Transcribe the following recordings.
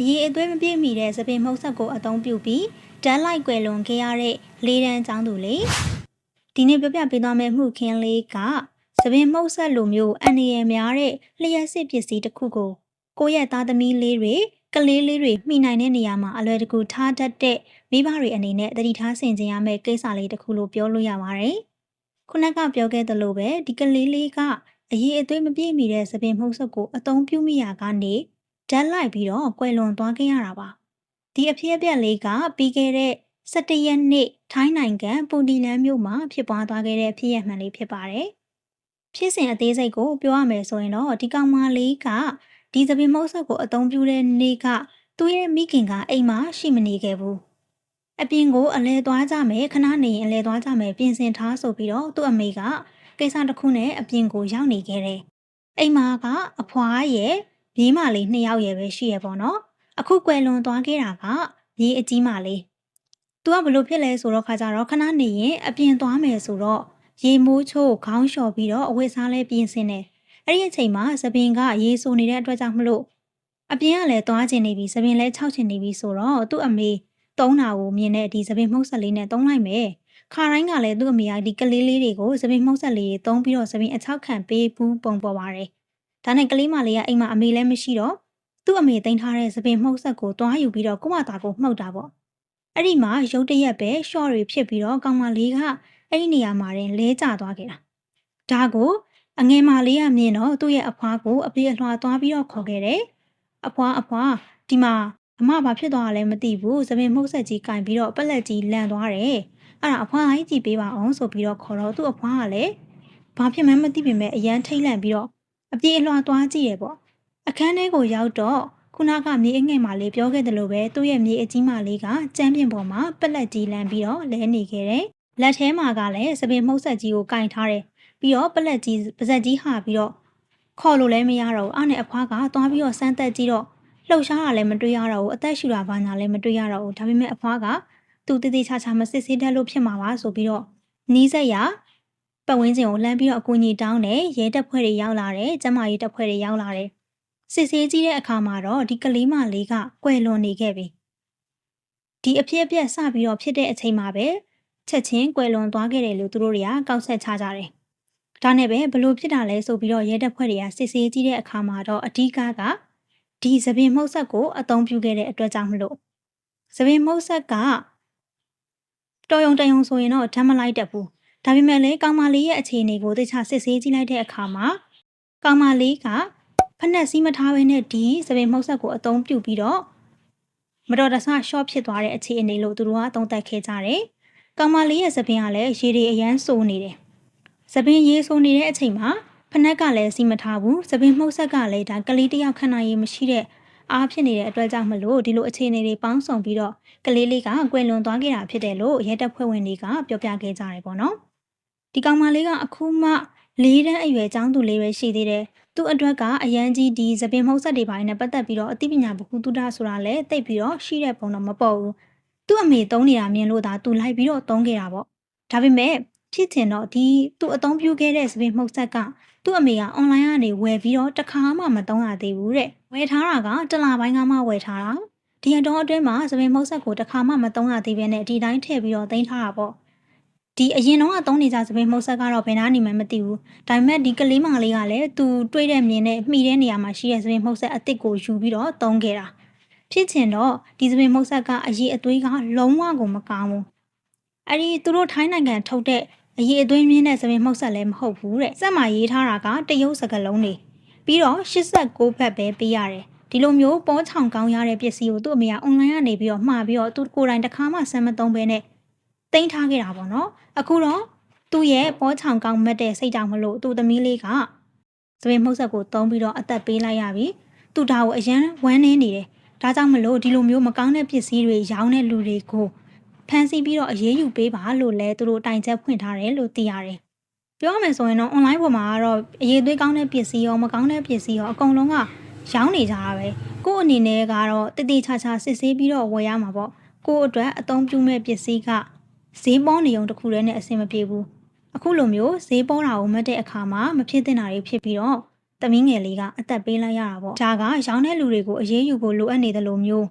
အရေးအသွေးမပြည့်မီတဲ့သပင်မှုတ်ဆက်ကိုအသုံးပြုပြီးဓာတ်လိုက်ကွယ်လွန်ခဲ့ရတဲ့လေးတန်းចောင်းသူလေဒီနေ့ပြပြပေးသွားမယ့်မှုခင်းလေးကသပင်မှုတ်ဆက်လိုမျိုးအန္တရာယ်များတဲ့လျှက်စစ်ပစ္စည်းတစ်ခုကိုကိုယ့်ရဲ့သားသမီးလေးတွေကလေးလေးတွေမိနိုင်တဲ့နေရာမှာအလွယ်တကူထားတတ်တဲ့မိဘတွေအနေနဲ့တတိထားဆင်ခြင်ရမယ့်ကိစ္စလေးတစ်ခုလို့ပြောလို့ရပါတယ်ခုနကပြောခဲ့သလိုပဲဒီကလေးလေးကအရေးအသွေးမပြည့်မီတဲ့သပင်မှုတ်ဆက်ကိုအသုံးပြုမိရာကနေ ဓာတ်လိုက်ပြီးတော့ကွယ်လွန်သွားခဲ့ရတာပါဒီအဖြစ်အပျက်လေးကပြီးခဲ့တဲ့17ရက်နေ့ထိုင်းနိုင်ငံပူတီလန်မြို့မှာဖြစ်ပွားသွားခဲ့တဲ့ဖြစ်ရပ်မှန်လေးဖြစ်ပါတယ်ဖြစ်စဉ်အသေးစိတ်ကိုပြောရမယ်ဆိုရင်တော့ဒီကောင်မလေးကဒီသပင်မှုတ်ဆက်ကိုအသုံးပြုတဲ့နေ့ကသူ့ရဲ့မိခင်ကအိမ်မှာရှိမနေခဲ့ဘူးအပြင်ကိုအလဲသွားကြမယ်ခဏနေရင်အလဲသွားကြမယ်ပြင်ဆင်ထားဆိုပြီးတော့သူ့အမေကကိစ္စတစ်ခုနဲ့အပြင်ကိုရောက်နေခဲ့တယ်အိမ်မှာကအဖွားရဲ့ မြေးမလေးနှစ်ယောက်ရဲ့ပဲရှိရပေါ့နော်အခုကွယ်လွန်သွားခဲ့တာကမြေးအကြီးမလေးသူကဘလို့ဖြစ်လဲဆိုတော့ခါကြတော့ခဏနေရင်အပြင်သွားမယ်ဆိုတော့ရေမိုးချိုးခေါင်းလျှော်ပြီးတော့အဝတ်စားလဲပြင်ဆင်တယ်အဲ့ဒီအချိန်မှာသပင်ကရေဆိုနေတဲ့အတွက်ကြောင့်မလို့အပြင်ကလည်းသွားချင်နေပြီသပင်လည်းခြောက်ချင်နေပြီဆိုတော့သူ့အမေတုံးတာကိုမြင်တဲ့ဒီသပင်မှုတ်ဆက်လေးနဲ့တုံးလိုက်မယ်ခါတိုင်းကလည်းသူ့အမေကဒီကလေးလေးတွေကိုသပင်မှုတ်ဆက်လေးတွေတုံးပြီးတော့သပင်အချောက်ခံပေးဘူးပုံပေါ်ပါတယ် ဒါနဲ့ကလေးမလေးကအိမ်မှာအမေလည်းမရှိတော့သူ့အမေတင်ထားတဲ့သပင်မှုတ်ဆက်ကိုတွားယူပြီးတော့ကိုမသားကိုမှုတ်တာပေါ့အဲ့ဒီမှာရုတ်တရက်ပဲရှော့တွေဖြစ်ပြီးတော့ကောင်မလေးကအဲ့ဒီနေရာမှာတင်လဲကျသွားခဲ့တာဒါကိုအငယ်မလေးကမြင်တော့သူ့ရဲ့အဖွားကိုအပြေအလွှာသွားပြီးတော့ခေါ်ခဲ့တယ်အဖွားအဖွားဒီမှာအမဘာဖြစ်သွားတာလဲမသိဘူးသပင်မှုတ်ဆက်ကြီးကင်ပြီးတော့ပက်လက်ကြီးလန့်သွားတယ်အဲ့ဒါအဖွားကြီးကြည့်ပေးပါအောင်ဆိုပြီးတော့ခေါ်တော့သူ့အဖွားကလည်းဘာဖြစ်မှန်းမသိပေမဲ့အရန်ထိတ်လန့်ပြီးတော့ အပြေအလွှာသွားကြည့်ရပေါ့အခန်းထဲကိုရောက်တော့ခုနကမြေအငယ်မလေးပြောခဲ့တယ်လို့ပဲသူ့ရဲ့မြေအကြီးမလေးကကျမ်းပြင်ပေါ်မှာပက်လက်ကြီးလန့်ပြီးတော့လဲနေခဲ့တယ်လက်ထဲမှာကလည်းသပင်မှုတ်ဆက်ကြီးကိုကင်ထားတယ်ပြီးတော့ပလက်ကြီးပါဇက်ကြီးဟာပြီးတော့ခေါ်လို့လည်းမရတော့ဘူးအားနဲ့အဖွားကသွားပြီးတော့စမ်းသက်ကြည့်တော့လှုပ်ရှားတာလည်းမတွေ့ရတော့ဘူးအသက်ရှူတာဘာညာလည်းမတွေ့ရတော့ဘူးဒါပေမဲ့အဖွားကသူတည်တည်ချာချာမစစ်ဆေးတတ်လို့ဖြစ်မှာပါဆိုပြီးတော့နီးစက်ရ ပတ်ဝန်းကျင်ကိုလှမ်းပြီးတော့အကူအညီတောင်းတယ်ရဲတပ်ဖွဲ့တွေရောက်လာတယ်ကျမရေးတပ်ဖွဲ့တွေရောက်လာတယ်စစ်ဆေးကြည့်တဲ့အခါမှာတော့ဒီကလေးမလေးကကွယ်လွန်နေခဲ့ပြီဒီအဖြစ်အပျက်စပြီးတော့ဖြစ်တဲ့အချိန်မှာပဲချက်ချင်းကွယ်လွန်သွားခဲ့တယ်လို့သူတို့တွေကကောက်ဆက်ချကြတယ်ဒါနဲ့ပဲဘလို့ဖြစ်တာလဲဆိုပြီးတော့ရဲတပ်ဖွဲ့တွေကစစ်ဆေးကြည့်တဲ့အခါမှာတော့အဓိကကဒီသပင်မှုတ်ဆက်ကိုအသုံးပြုခဲ့တဲ့အတွက်ကြောင့်မလို့သပင်မှုတ်ဆက်ကတော်ရုံတယုံဆိုရင်တော့ဓာတ်မလိုက်တတ်ဘူး ဒါပေမဲ့လည်းကောင်မလေးရဲ့အခြေအနေကိုတခြားစစ်ဆေးကြည့်လိုက်တဲ့အခါမှာကောင်မလေးကဖက်နဲ့စီးမထားဘဲနဲ့ဒီသပင်မှုတ်ဆက်ကိုအသုံးပြုပြီးတော့မတော်တဆရှော့ဖြစ်သွားတဲ့အခြေအနေလို့သူတို့ကအသုံးသပ်ခဲ့ကြတယ်ကောင်မလေးရဲ့သပင်ကလည်းရေတွေအရန်စိုးနေတယ်။သပင်ရေးဆိုးနေတဲ့အချိန်မှာဖနက်ကလည်းစီမထားဘူး။သပင်မှုတ်ဆက်ကလည်းဒါကလေးတယောက်ခဏရေးမရှိတဲ့အားဖြစ်နေတဲ့အတွက်ကြောင့်မလို့ဒီလိုအခြေအနေတွေပေါင်းစုံပြီးတော့ကလေးလေးကကွယ်လွန်သွားခဲ့တာဖြစ်တယ်လို့ရဲတပ်ဖွဲ့ဝင်တွေကပြောပြခဲ့ကြတယ်ပေါ့နော်။ ဒီကောင်မလေးကအခုမှလေးတန်းအရွယ်ចောင်းသူလေးပဲရှိသေးတယ်။သူ့အတွက်ကအရန်ကြီးဒီသပင်မှုတ်ဆက်တွေပိုင်းနဲ့ပတ်သက်ပြီးတော့အသိပညာဘ ഹു တုဒဆိုတာလည်းတိတ်ပြီးတော့ရှိတဲ့ပုံတော့မပေါ်ဘူး။သူ့အမေသုံးနေတာမြင်လို့သာသူလိုက်ပြီးတော့သုံးခဲ့တာပေါ့။ဒါပေမဲ့ဖြစ်ချင်တော့ဒီသူအသုံးပြုခဲ့တဲ့စပင်မှုတ်ဆက်ကသူ့အမေကအွန်လိုင်းကနေဝယ်ပြီးတော့တခါမှမသုံးရသေးဘူးတဲ့ဝယ်ထားတာကတလပိုင်းကမှဝယ်ထားတာဒီအတော့အတွင်းမှာစပင်မှုတ်ဆက်ကိုတခါမှမသုံးရသေးဘဲနဲ့ဒီတိုင်းထည့်ပြီးတော့သိမ်းထားတာပေါ့ ဒီအရင်တော့ကသုံးနေကြစပင်မှုတ်ဆက်ကတော့ဘယ်နာနေမှမသိဘူးဒါပေမဲ့ဒီကလေးမလေးကလည်းသူတွေးတဲ့မြင်နဲ့မှီတဲ့နေရာမှာရှိတဲ့စပင်မှုတ်ဆက်အစ်စ်ကိုယူပြီးတော့သုံးခဲ့တာဖြစ်ချင်တော့ဒီစပင်မှုတ်ဆက်ကအရေးအသွေးကလုံးဝကိုမကောင်းဘူးအဲ့ဒီသူတို့ထိုင်းနိုင်ငံထုတ်တဲ့အရေးအသွေးမြင့်တဲ့သမင်မှုတ်ဆက်လည်းမဟုတ်ဘူးတဲ့စက်မှာရေးထားတာကတရုတ်စကလုံးတွေပြီးတော့89ဘတ်ပဲပေးရတယ်ဒီလိုမျိုးပေါ်ချောင်ကောင်းရတဲ့ပစ္စည်းကိုသူ့အမေကအွန်လိုင်းကနေပြီးတော့မှာပြီးတော့သူကိုယ်တိုင်တစ်ခါမှစမ်းမသုံးဘဲနဲ့ တင်ထားခဲ့တာပေါ့နော်အခုတော့သူ့ရဲ့ပေါ်ချောင်ကောင်းမတ်တဲ့စိတ်ကြောင့်မလို့သူ့သမီးလေးကသမင်မှုတ်ဆက်ကိုသုံးပြီးတော့အသက်ပေးလိုက်ရပြီသူဒါကိုအရန်ဝမ်းနေနေတယ်ဒါကြောင့်မလို့ဒီလိုမျိုးမကောင်းတဲ့ပစ္စည်းတွေရောင်းတဲ့လူတွေကိုဖမ်းဆီးပြီးတော့အရေးယူပေးပါလို့လည်းသူတို့တိုင်ချက်ဖွင့်ထားတယ်လို့သိရတယ်။ပြောရမယ်ဆိုရင်တော့ online ပေါ်မှာကတော့အရေးသွေးကောင်းတဲ့ပစ္စည်းရောမကောင်းတဲ့ပစ္စည်းရောအကုန်လုံးကရောင်းနေကြတာပဲ။ကို့အနေနဲ့ကတော့တတိချာချာစစ်ဆေးပြီးတော့ဝယ်ရမှာပေါ့။ကို့အတွက်အသုံးပြုမဲ့ပစ္စည်းက ဈေးပေါနေုံတစ်ခုတည်းနဲ့အဆင်မပြေဘူး။အခုလိုမျိုးဈေးပေါတာကိုမတ်တဲ့အခါမှာမဖြစ်သင့်တာတွေဖြစ်ပြီးတော့သမီးငယ်လေးကအသက်ပေးလိုက်ရတာပေါ့ဒါကရောင်းတဲ့လူတွေကိုအရေးယူဖို့လိုအပ်နေတယ်လို့မျိုး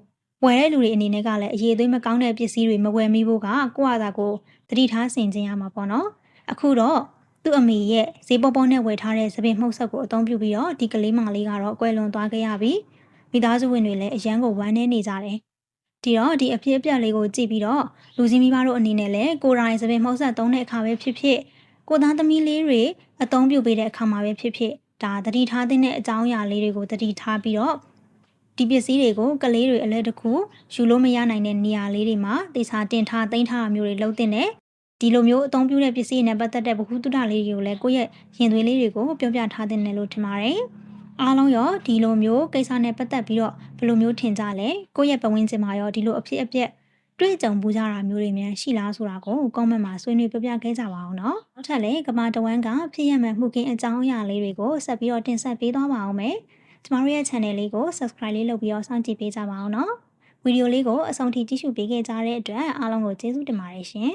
ဝယ်တဲ့လူတွေအနေနဲ့ကလည်းအရေးသွေးမကောင်းတဲ့ပစ္စည်းတွေမဝယ်မိဖို့ကကိုယ့်အသာကိုသတိထားဆင်ခြင်ရမှာပေါ့နော်အခုတော့သူ့အမေရဲ့ဈေးပေါ်ပေါ်နဲ့ဝယ်ထားတဲ့သပင်မှုတ်ဆက်ကိုအသုံးပြုပြီးတော့ဒီကလေးမလေးကတော့ကွယ်လွန်သွားခဲ့ရပြီမိသားစုဝင်တွေလည်းအရန်ကိုဝမ်းနည်းနေကြတယ် ဒီတော့ဒီအဖြစ်အပျက်လေးကိုကြည့်ပြီးတော့လူကြီးမိဘတို့အနေနဲ့လည်းကိုယ်တိုင်သပင်မှုတ်ဆက်သုံးတဲ့အခါပဲဖြစ်ဖြစ်ကိုသားသမီးလေးတွေအသုံးပြုပေးတဲ့အခါမှာပဲဖြစ်ဖြစ်ဒါသတိထားတဲ့အကြောင်းအရာလေးတွေကိုသတိထားပြီးတော့ဒီပစ္စည်းတွေကိုကလေးတွေအလဲတကူယူလို့မရနိုင်တဲ့နေရာလေးတွေမှာတေချာတင်ထားသိမ်းထားတာမျိုးတွေလုပ်တင်တယ်ဒီလိုမျိုးအသုံးပြုတဲ့ပစ္စည်းတွေနဲ့ပတ်သက်တဲ့ဗဟုသုတလေးတွေကိုလည်းကိုယ့်ရဲ့ရင်သွေးလေးတွေကိုပြောပြထားတဲ့နယ်လို့ထင်ပါတယ် အားလုံးရောဒီလိုမျိုးကိစ္စနဲ့ပတ်သက်ပြီးတော့ဘယ်လိုမျိုးထင်ကြလဲကိုယ့်ရဲ့ပတ်ဝန်းကျင်မှာရောဒီလိုအဖြစ်အပျက်တွေ့ကြုံပူကြတာမျိုးတွေများရှိလားဆိုတာကို comment မှာဆွေးနွေးပြပြခဲ့ကြပါအောင်နော်နောက်ထပ်လည်းကမ္ဘာတဝန်းကဖြစ်ရမှန်မှုကင်းအကြောင်းအရာလေးတွေကိုဆက်ပြီးတော့တင်ဆက်ပေးသွားပါအောင်မယ်ကျမတို့ရဲ့ channel လေးကို subscribe လေးလုပ်ပြီးတော့စောင့်ကြည့်ပေးကြပါအောင်နော်ဗီဒီယိုလေးကိုအဆုံးထိကြည့်ရှုပေးခဲ့ကြတဲ့အတွက်အားလုံးကိုကျေးဇူးတင်ပါတယ်ရှင်